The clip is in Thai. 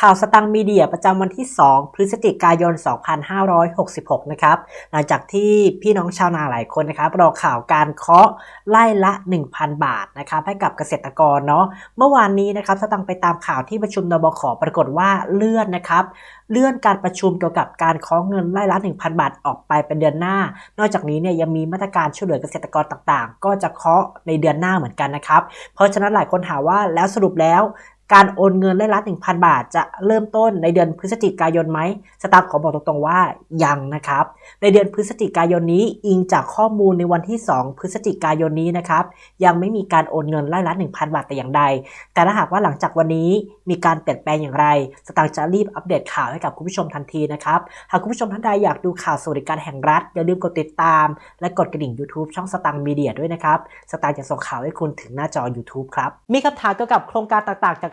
ข่าวสตังมีเดียประจำวันที่ 2 พฤศจิกายน 2566 นะครับ หลังจากที่พี่น้องชาวนาหลายคนนะครับรอข่าวการเคาะไล่ละ 1,000 บาทนะครับให้กับเกษตรกรเนาะ เมื่อวานนี้นะครับสตังไปตามข่าวที่ประชุมนบขปรากฏว่าเลื่อนนะครับ เลื่อนการประชุมเกี่ยวกับการเคาะเงินไล่ละ 1,000 บาทออกไปเป็นเดือนหน้า นอกจากนี้เนี่ยยังมีมาตรการช่วยเหลือเกษตรกรต่างๆ ก็จะเคาะในเดือนหน้าเหมือนกันนะครับ เพราะฉะนั้นหลายคนถามว่าแล้วสรุปแล้ว การโอนเงินไล่ละ1,000 บาท จะเริ่มต้นในเดือนพฤศจิกายนไหมสตาร์ขอบอกตรงๆว่ายังนะครับ ในเดือนพฤศจิกายนนี้อิงจากข้อมูลในวันที่ 2 พฤศจิกายนนี้นะครับ ยังไม่มีการโอนเงินไล่ละ1,000 บาทแต่อย่างใด แต่ถ้าหากว่าหลังจากวันนี้มีการเปลี่ยนแปลงอย่างไร สตางค์จะรีบอัปเดตข่าวให้กับคุณผู้ชมทันทีนะครับ หากคุณผู้ชมท่านใดอยากดูข่าวสวัสดิการแห่งรัฐอย่าลืมกดติดตาม และกดกระดิ่ง YouTube ช่องสตังค์มีเดียด้วยนะครับ สตางค์จะส่งข่าวให้คุณถึงหน้าจอ YouTube ครับ มีคำถามเกี่ยวกับโครงการต่างๆจาก